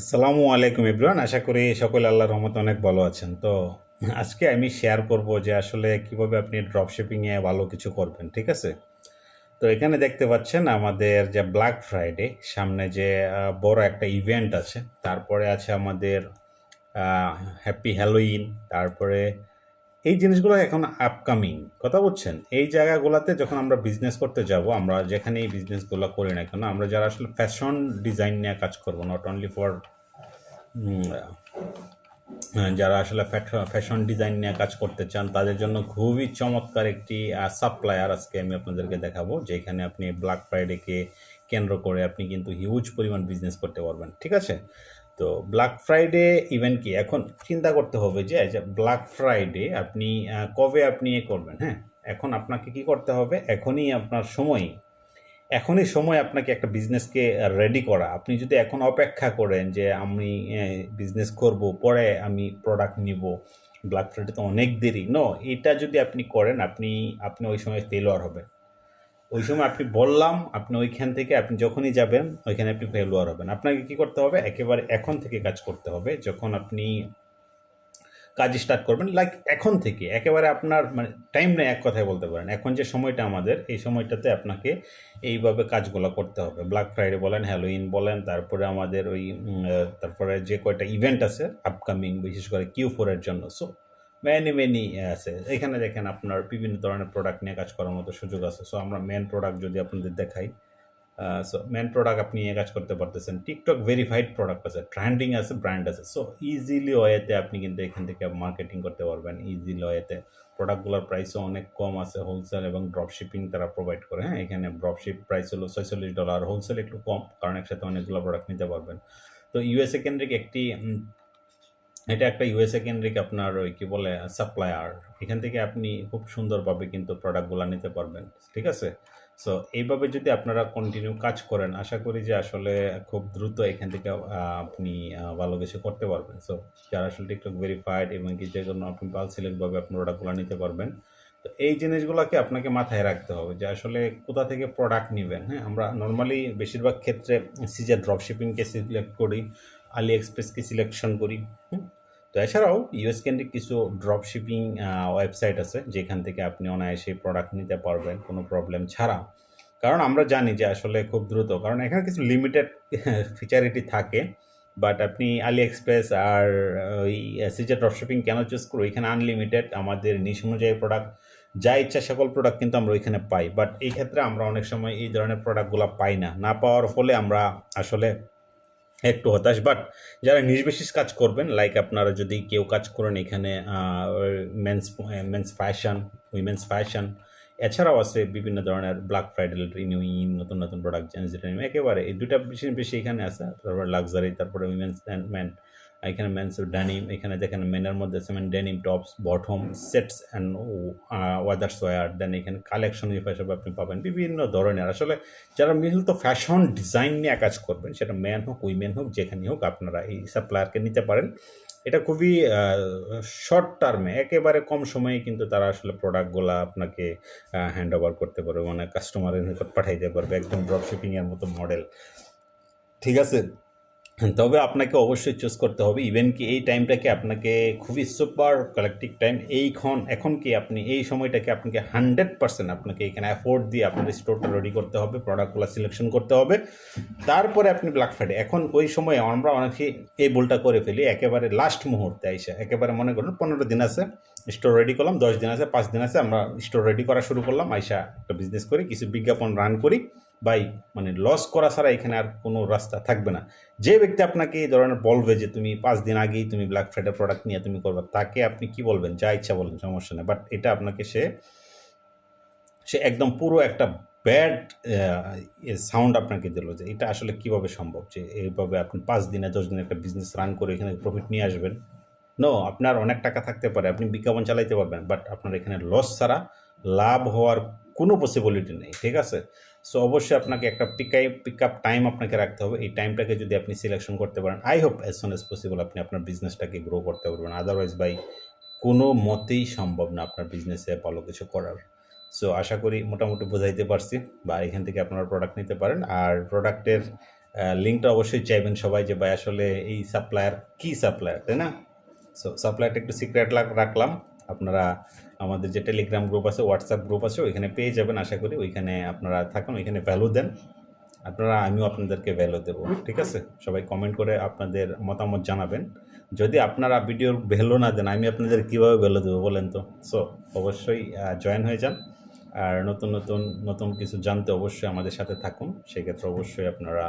আসসালামু আলাইকুম ইব্রান আশা করি সকল আল্লাহ রহমত অনেক ভালো আছেন। তো আজকে আমি শেয়ার করব যে আসলে কীভাবে আপনি ড্রপ শিপিংয়ে ভালো কিছু করবেন, ঠিক আছে? তো এখানে দেখতে পাচ্ছেন আমাদের যে ব্ল্যাক ফ্রাইডে সামনে যে বড় একটা ইভেন্ট আছে, তারপরে আছে আমাদের হ্যাপি হ্যালোইন তারপরে এই জিনিসগুলো এখন আপকামিং কথা বলছেন? এই জায়গাগুলোতে যখন আমরা বিজনেস করতে যাব, আমরা যেখানে এই বিজনেসগুলো করি না কেন, আমরা যারা আসলে ফ্যাশন ডিজাইন নিয়ে কাজ করব নট অনলি ফর যারা আসলে ফ্যাশন ডিজাইন নিয়ে কাজ করতে চান, তাদের জন্য খুবই চমৎকার একটি সাপ্লায়ার আজকে আমি আপনাদেরকে দেখাবো, যেখানে আপনি ব্ল্যাক ফ্রাইডেকে কেন্দ্র করে আপনি কিন্তু হিউজ পরিমাণ বিজনেস করতে পারবেন, ঠিক আছে? তো ব্ল্যাক ফ্রাইডে ইভেন্ট কি? এখন চিন্তা করতে হবে যে ব্ল্যাক ফ্রাইডে আপনি কবে আপনি এ করবেন হ্যাঁ? এখন আপনাকে কি করতে হবে? এখনই আপনার সময়, এখনই সময় আপনাকে একটা বিজনেসকে রেডি করা। আপনি যদি এখন অপেক্ষা করেন যে, আমি বিজনেস করব, পরে আমি প্রোডাক্ট নিব ব্ল্যাক ফ্রাইডে তো অনেক দেরি। ন এটা যদি আপনি করেন, আপনি আপনি ওই সময় ফেলোয়ার হবেন। ওই সময় আপনি বললাম, আপনি ওইখান থেকে আপনি যখনই যাবেন, ওইখানে আপনি ফেলোয়ার হবেন। আপনাকে কি করতে হবে? একেবারে এখন থেকে কাজ করতে হবে। যখন আপনি কাজ স্টার্ট করবেন লাইক এখন থেকে, একেবারে আপনার মানে টাইম নেই এক কথায় বলতে পারেন। এখন যে সময়টা আমাদের, এই সময়টাতে আপনাকে এইভাবে কাজগুলো করতে হবে। ব্ল্যাক ফ্রাইডে বলেন হ্যালোইন বলেন, তারপরে আমাদের ওই তারপরে যে কয়টা ইভেন্ট আছে আপকামিং বিশেষ করে কিউ ফোরের জন্য। সো ম্যানি ম্যানি আছে। এখানে দেখেন আপনার বিভিন্ন ধরনের প্রোডাক্ট নিয়ে কাজ করার মতো সুযোগ আছে। সো আমরা মেন প্রোডাক্ট যদি আপনাদের দেখাই সো মেন প্রোডাক্ট আপনি নিয়ে কাজ করতে পারতেছেন। টিকটক ভেরিফাইড প্রোডাক্ট আছে ব্র্যান্ডিং আছে ব্র্যান্ড আছে। সো ইজিলি ওয়েতে আপনি কিন্তু এখান থেকে মার্কেটিং করতে পারবেন ইজিলি ওয়েতে। প্রোডাক্টগুলোর প্রাইসও অনেক কম আছে হোলসেল এবং ড্রপশিপিং তারা প্রোভাইড করে। হ্যাঁ এখানে ড্রপ শিপ প্রাইস হলো ছয়চল্লিশ ডলার হোলসেল একটু কম, কারণ একসাথে অনেকগুলো প্রোডাক্ট নিতে পারবেন। তো ইউএসএ কেন্দ্রিক একটি এটা একটা ইউএসএ কেন্দ্রিক আপনার ওই কি বলে সাপ্লায়ার এখান থেকে আপনি খুব সুন্দরভাবে কিন্তু প্রোডাক্টগুলো নিতে পারবেন, ঠিক আছে? সো এইভাবে যদি আপনারা কন্টিনিউ কাজ করেন, আশা করি যে আসলে খুব দ্রুত এখান থেকে আপনি ভালো কিছু করতে পারবেন। সো যারা আসলে টিকটক ভেরিফাইড এবং কি যে জন্য আপনি পাল সিলেক্টভাবে আপনি প্রোডাক্টগুলো নিতে পারবেন, তো এই জিনিসগুলোকে আপনাকে মাথায় রাখতে হবে যে আসলে কোথা থেকে প্রোডাক্ট নেবেন হ্যাঁ? আমরা নর্মালি বেশিরভাগ ক্ষেত্রে সিজে ড্রপশিপিংকে সিলেক্ট করি। আলি এক্সপ্রেসকে সিলেকশন করি তো এছাড়াও ইউএস কেন্দ্রিক কিছু ড্রপ শিপিং ওয়েবসাইট আছে, যেখান থেকে আপনি অনায়াসে প্রোডাক্ট নিতে পারবেন, কোনো প্রবলেম ছাড়া। কারণ আমরা জানি যে আসলে খুব দ্রুত, কারণ এখানে কিছু লিমিটেড ফিচারিটি থাকে বাট আপনি আলি এক্সপ্রেস আর ওই সিজে ড্রপ শিপিং কেন চুজ করো? এখানে আনলিমিটেড আমাদের নিশ অনুযায়ী প্রোডাক্ট যা ইচ্ছা সকল প্রোডাক্ট কিন্তু আমরা ওইখানে পাই। বাট এই ক্ষেত্রে আমরা অনেক সময় এই ধরনের প্রোডাক্টগুলো পাই না। না পাওয়ার ফলে আমরা আসলে একটু হতাশ। বাট যারা নির্বিশেষ কাজ করবেন লাইক আপনারা যদি কেউ কাজ করেন এখানে men's men's fashion women's fashion এছাড়াও আছে বিভিন্ন ধরনের ব্ল্যাক ফ্রাইডে রিনিউইং নতুন নতুন প্রোডাক্ট জেন্স রিনিউ একেবারে এই দুটা বেশি বেশি এখানে আছে, তারপর লাক্সারি তারপরে উইমেন্স ম্যান এখানে মেন্স ড্যানিম এখানে দেখেন মেনের মধ্যে আছে men denim tops bottom sets and others wear then এখানে কালেকশন হিসেবে আপনি পাবেন বিভিন্ন ধরনের। আসলে যারা মূলত ফ্যাশন ডিজাইন নিয়ে কাজ করবেন, সেটা ম্যান হোক উইমেন হোক, যেখানে হোক আপনারা এই সাপ্লায়ারকে নিতে পারেন। এটা খুবই শর্ট টার্মে একেবারে কম সময়ে কিন্তু তারা আসলে প্রোডাক্টগুলো আপনাকে হ্যান্ড ওভার করতে পারবে। মানে কাস্টমারের নিকট পাঠাইতে পারবে, একদম ড্রপ শিপিংয়ের মতো মডেল ঠিক আছে? তবে আপনাকে অবশ্যই চুজ করতে হবে ইভেন কি এই টাইমটাকে আপনাকে খুবই সুপার কালেকটিভ টাইম এইখন, এখন কি আপনি, এই সময়টাকে আপনাকে হান্ড্রেড পার্সেন্ট আপনাকে এখানে অ্যাফোর্ড দিয়ে আপনার স্টোরটা রেডি করতে হবে প্রোডাক্টগুলো সিলেকশন করতে হবে। তারপরে আপনি ব্ল্যাক ফ্রাইডে এখন ওই সময়ে আমরা অনেকে এই ভুলটা করে ফেলি, একেবারে লাস্ট মুহূর্তে আইসা, একেবারে মনে করুন পনেরো দিন আছে। স্টোর রেডি করলাম, দশ দিন আছে, পাঁচ দিন আছে, আমরা স্টোর রেডি করা শুরু করলাম, আইসা একটা বিজনেস করি, কিছু বিজ্ঞাপন রান করি বাই মানে লস করা ছাড়া এখানে আর কোনো রাস্তা থাকবে না। যে ব্যক্তি আপনাকে এই ধরনের বলবে যে তুমি পাঁচ দিন আগেই তুমি ব্ল্যাক ফ্রাইডে প্রোডাক্ট নিয়ে তুমি করবে, তাকে আপনি কি বলবেন? যা ইচ্ছা বলবেন, সমস্যা নেই। বাট এটা আপনাকে সে সে একদম পুরো একটা ব্যাড সাউন্ড আপনাকে দিল যে এটা আসলে কীভাবে সম্ভব? যে এইভাবে আপনি পাঁচ দিনে, দশ দিনে একটা বিজনেস রান করে এখানে প্রফিট নিয়ে আসবেন। নো আপনার অনেক টাকা থাকতে পারে, আপনি বিজ্ঞাপন চালাইতে পারবেন বাট আপনার এখানে লস ছাড়া লাভ হওয়ার কোনো পসিবিলিটি নেই, ঠিক আছে? সো অবশ্যই আপনাকে একটা পিক পিক আপ টাইম আপনাকে রাখতে হবে, এই টাইমটাকে যদি আপনি সিলেকশন করতে পারেন I hope as soon as possible আপনি আপনার বিজনেসটাকে গ্রো করতে পারবেন আদারওয়াইজ বাই কোনো মতেই সম্ভব না আপনার বিজনেসে ভালো কিছু করার। সো আশা করি মোটামুটি বোঝাইতে পারছি, বা এখান থেকে আপনারা প্রোডাক্ট নিতে পারেন, আর প্রোডাক্টের লিঙ্কটা অবশ্যই চাইবেন সবাই যে ভাই আসলে এই সাপ্লায়ার কি সাপ্লায়ার তাই না? সো সাপ্লাইটা একটু সিক্রেট রাখলাম। আপনারা আমাদের যে টেলিগ্রাম গ্রুপ আছে হোয়াটসঅ্যাপ গ্রুপ আছে, ওইখানে পেয়ে যাবেন আশা করি। ওইখানে আপনারা থাকুন, ওইখানে ভ্যালু দেন। আপনারা, আমিও আপনাদেরকে ভ্যালু দেবো, ঠিক আছে? সবাই কমেন্ট করে আপনাদের মতামত জানাবেন। যদি আপনারা ভিডিওর ভ্যালু না দেন, আমি আপনাদের কীভাবে ভ্যালু দেবো বলেন তো? সো অবশ্যই জয়েন হয়ে যান। আর নতুন নতুন নতুন কিছু জানতে অবশ্যই আমাদের সাথে থাকুন। সেক্ষেত্রে অবশ্যই আপনারা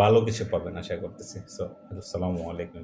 ভালো কিছু পাবেন, আশা করতেছি। সো আসসালামু আলাইকুম